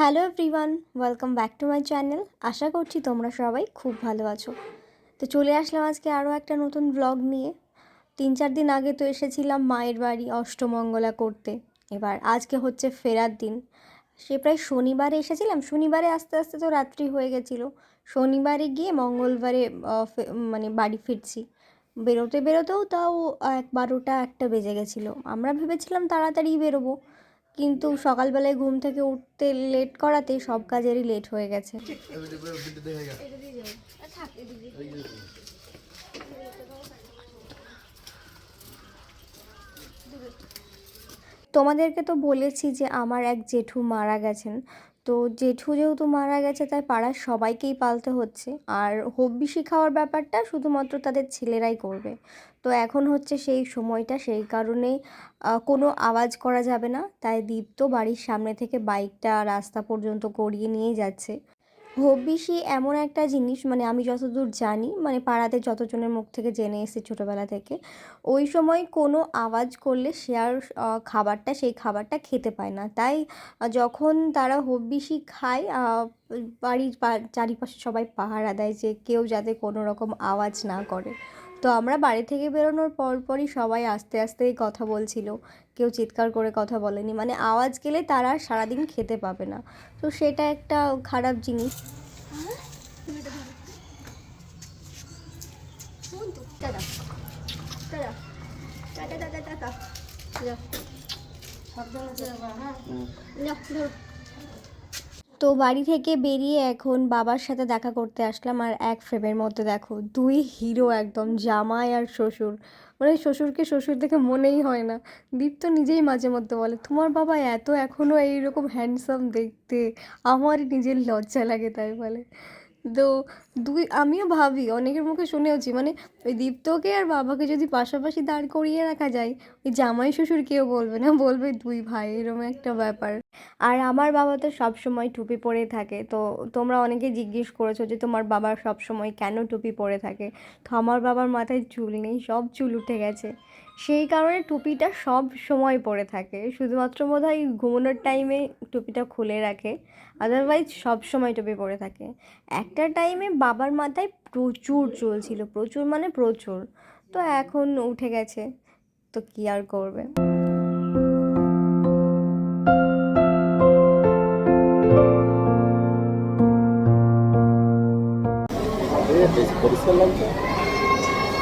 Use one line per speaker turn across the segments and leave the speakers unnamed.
Hello everyone, welcome back to my channel. আশা করছি তোমরা সবাই খুব ভালো আছো। তো চলে আসলাম আজকে আরও একটা নতুন ব্লগ নিয়ে। তিন চার দিন আগে তো এসেছিলাম মায়ের বাড়ি অষ্টমঙ্গলা করতে। এবার আজকে হচ্ছে ফেরার দিন। সে প্রায় শনিবারে এসেছিলাম। শনিবারে আস্তে আস্তে তো রাত্রি হয়ে গেছিল। শনিবারে গিয়ে মঙ্গলবারে মানে বাড়ি ফিরছি। বেরোতে বেরোতেও তাও এক বারোটা একটা বেজে গেছিল। আমরা ভেবেছিলাম তাড়াতাড়ি বেরোবো। কিন্তু সকালবেলায় ঘুম থেকে উঠতে লেট করাতে সব কাজেরই লেট হয়ে গেছে। তোমাদেরকে তো বলেছি যে আমার এক জেঠু মারা গেছেন। তো জেঠু যেহেতু মারা গেছে, তাই পাড়ার সবাইকেই পালতে হচ্ছে। আর হব্বিষি খাওয়ার ব্যাপারটা শুধুমাত্র তাদের ছেলেরাই করবে। তো এখন হচ্ছে সেই সময়টা, সেই কারণেই কোনো আওয়াজ করা যাবে না। তাই দীপ্ত বাড়ির সামনে থেকে বাইকটা রাস্তা পর্যন্ত গড়িয়ে নিয়ে যাচ্ছে। হব্বিষি এমন একটা জিনিস মানে আমি যতদূর জানি মানে পাড়াতে যতজনের মুখ থেকে জেনে এসেছি ছোটোবেলা থেকে, ওই সময় কোনো আওয়াজ করলে সে আর খাবারটা, সেই খাবারটা খেতে পায় না। তাই যখন তারা হবিষি খায় বাড়ির চারিপাশে সবাই পাহারা দেয় যে কেউ যাতে কোনো রকম আওয়াজ না করে। তো আমরা বাড়ি থেকে বেরোনোর পরপরই সবাই আস্তে আস্তেই কথা বলছিল। কেউ চিৎকার করে কথা বলেনি। মানে আওয়াজ গেলে তারা সারাদিন খেতে পাবে না। তো সেটা একটা খারাপ জিনিস। তো বাড়ি থেকে বেরিয়ে এখন বাবার সাথে দেখা করতে আসলাম আর এক ফ্রেমের মধ্যে দেখো, দুই হিরো একদম, জামাই আর শ্বশুর। মানে শ্বশুরকে শ্বশুর দেখে মনেই হয় না। দীপ তো নিজেই মাঝে মধ্যে বলে, তোমার বাবা এত এখনও এইরকম হ্যান্ডসাম দেখতে, আমারই নিজের লজ্জা লাগে, তাই বলে। তো দুই, আমিও ভাবি, অনেকের মুখে শুনেওছি মানে ওই দীপ্তকে আর বাবাকে যদি পাশাপাশি দাঁড় করিয়ে রাখা যায়, ওই জামাই শ্বশুর কেউ বলবে না, বলবে দুই ভাই এরকম একটা ব্যাপার। আর আমার বাবা তো সব সময় টুপি পরেই থাকে, তো তোমরা অনেকে জিজ্ঞেস করেছ যে তোমার বাবার সব সময় কেন টুপি পরে থাকে? তো আমার বাবার মাথায় চুল নেই, সব চুল উঠে গেছে। সেই কারণে টুপিটা সব সময় পরে থাকে। শুধুমাত্র বোধ হয় ঘুমানোর টাইমে টুপিটা খুলে রাখে। আদারওয়াইজ সব সময় টুপি পরে থাকে। একটা টাইমে বাবার মাথায় প্রচুর চুল ছিল। প্রচুর মানে প্রচুর। তো এখন উঠে গেছে। তো কি আর করবে?
পরিষ্কার লাগছে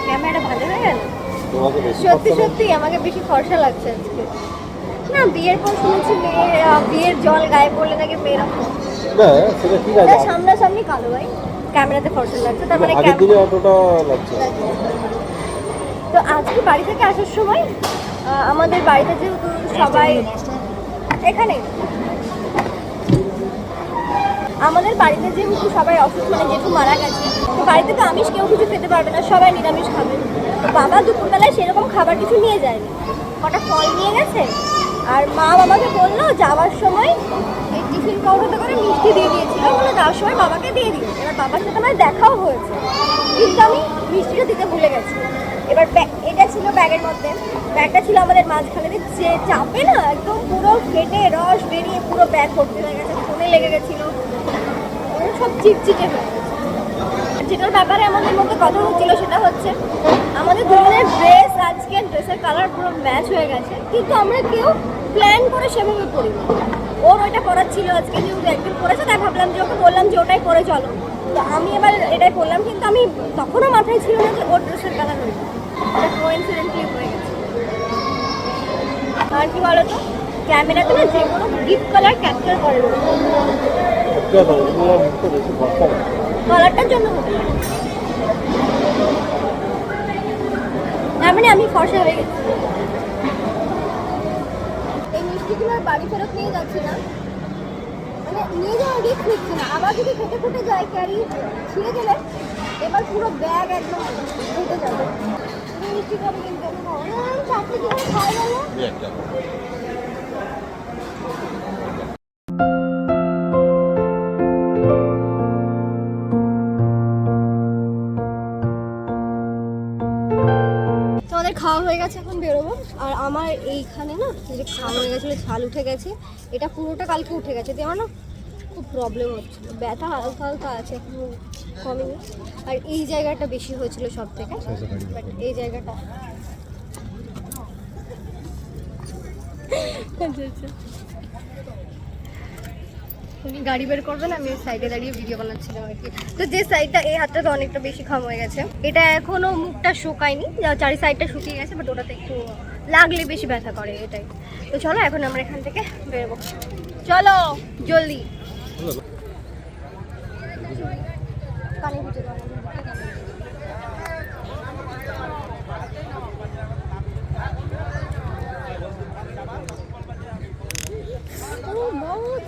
ক্যামেরাটা ভালো হয়ে গেল
তোমাকে বেশি
সত্যি সত্যি আমাকে বেশি ফর্সা লাগছে আজকে। না বিয়ের পর শুনেছি মেয়ে আহ, বিয়ের জল গায়ে পড়লে নাকি মেয়েরা।
না সেটা ঠিক আছে
সামনাসামনি কালো ভাই। ক্যামেরাতে ফর্সা লাগছে তার মানে
আগের দিনে অতটা লাগছে
তো আজকে বাড়ি থেকে আসার সময় আমাদের বাড়িতে যেহেতু সবাই এখানে আমাদের বাড়িতে যেহেতু সবাই অসুস্থ মানে যেহেতু মারা গেছে, তো বাড়িতে তো আমিষ কেউ কিছু খেতে পারবে না, সবাই নিরামিষ খাবে। তো বাবা দুপুরবেলায় সেরকম খাবার কিছু নিয়ে যায়নি। কটা ফল নিয়ে গেছে, আর মা বাবাকে বলল, যাওয়ার সময় এই টিফিন কৌটোতে করে মিষ্টি দিয়ে দিয়েছিল, বলে যাওয়ার সময় বাবাকে দিয়ে দিও এবার বাবার সাথে আমার দেখাও হয়েছে। কিন্তু আমি মিষ্টিটা দিতে ভুলে গেছি। এবার এটা ছিল ব্যাগের মধ্যে। ব্যাগটা ছিল আমাদের মাঝখানে। যে চাপে না, একদম পুরো ফেটে রস বেরিয়ে পুরো ব্যাগ ভর্তি হয়ে গেছে, ফোনে লেগে গেছিল। সব চিটচিটে হয়ে যেটার ব্যাপারে আমাদের মধ্যে কথা হচ্ছিল সেটা হচ্ছে, আমাদের দুজনের ড্রেস আজকে ড্রেসের কালার পুরো ম্যাচ হয়ে গেছে, কিন্তু আমরা কেউ প্ল্যান করে সেভাবে পরিনি ওর ওইটা পরার ছিল, আজকে যেহেতু একদিন পরেছে তাই ভাবলাম যে ওকে বললাম যে ওটাই পরে চলো। তো আমি এবার এটাই করলাম, কিন্তু আমি তখনও মাথায় ছিল না যে ওর ড্রেসের কালার কোইন্সিডেন্টলি হয়ে গেছে। আর কি বলো তো? ক্যামেরাতে না যে কোনো ডিপ কালার ক্যাপচার করে কালারটার জন্য হতে মানে আমি ফর্সা হয়ে গেছি। এই মিষ্টিগুলো আর বাড়ি ফেরত নিয়ে যাচ্ছি না। মানে নিয়ে যাওয়ার রিস্ক নিচ্ছি না। আবার যদি ফেটে ফুটে যায় ক্যারি, ছিঁড়ে গেলে এবার পুরো ব্যাগ একদম ফেটে যাবে। মিষ্টি খাবে কিন্তু, আমি খাব চাকরি কীভাবে খাওয়া গেলো আমাদের খাওয়া হয়ে গেছে এখন বেরোবো। আর আমার এইখানে না যে খাওয়া হয়ে গেছিল ছাল উঠে গেছে। এটা পুরোটা কালকে উঠে গেছে দিয়ে আমার না
খুব প্রবলেম হচ্ছে ব্যথা হালকা হালকা আছে এখনও কমেনি। আর এই জায়গাটা বেশি হয়েছিল সব থেকে বাট এই জায়গাটা আচ্ছা, আচ্ছা। গাড়ি বের করবেন আমি সাইডে দাঁড়িয়ে ভিডিও বানাচ্ছিলাম আর কি। তো যে সাইডটা এই হাতটা তো অনেকটা বেশি খাম হয়ে গেছে। এটা এখনও মুখটা শুকায়নি চারি সাইডটা শুকিয়ে গেছে বাট ওটাতে একটু লাগলে বেশি ব্যথা করে এটাই। তো চলো, এখন আমরা এখান থেকে বেরোবো। চলো, জলদি। কানে ভিজে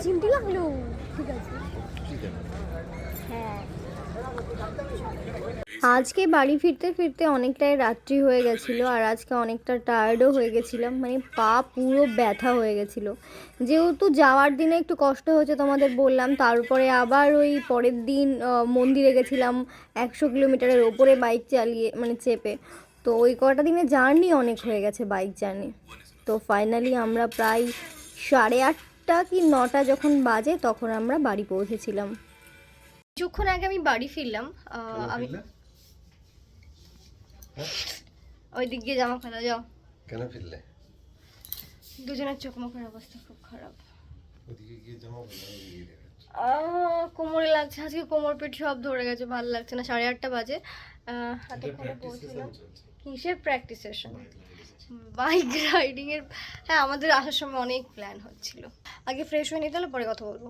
চিমটি লাগল ঠিক আছে। হ্যাঁ। আজকে বাড়ি ফিরতে ফিরতে অনেকটাই রাত্রি হয়ে গেছিল আর আজকে অনেকটা টায়ার্ডও হয়ে গেছিলাম মানে পা পুরো ব্যথা হয়ে গেছিল। যেহেতু যাওয়ার দিনে একটু কষ্ট হয়েছে তোমাদের বললাম তারপরে আবার ওই পরের দিন মন্দিরে গেছিলাম একশো কিলোমিটারের ওপরে বাইক চালিয়ে মানে চেপে। তো ওই কটা দিনে জার্নি অনেক হয়ে গেছে বাইক জার্নি তো ফাইনালি আমরা প্রায় সাড়ে আটটা কি নটা যখন বাজে তখন আমরা বাড়ি পৌঁছেছিলাম। কিছুক্ষণ আগে আমি বাড়ি ফিরলাম। আমি ওই দিক দিয়ে জামা ফেলা যাও।
কেন ফিরলে?
দুজনের চোখ মুখের অবস্থা খুব খারাপ।
ওদিকে গিয়ে জমা
কোমরে লাগছে আজকে কোমর পেট সব ধরে গেছে ভালো লাগছে না। সাড়ে আটটা বাজে। এতক্ষণে পৌঁছলাম। কিসের প্র্যাকটিস সেশন বাইক রাইডিংয়ের হ্যাঁ আমাদের আসার সময় অনেক প্ল্যান হচ্ছিল। আগে ফ্রেশ হয়ে নিতে হলে পরে কথা বলব।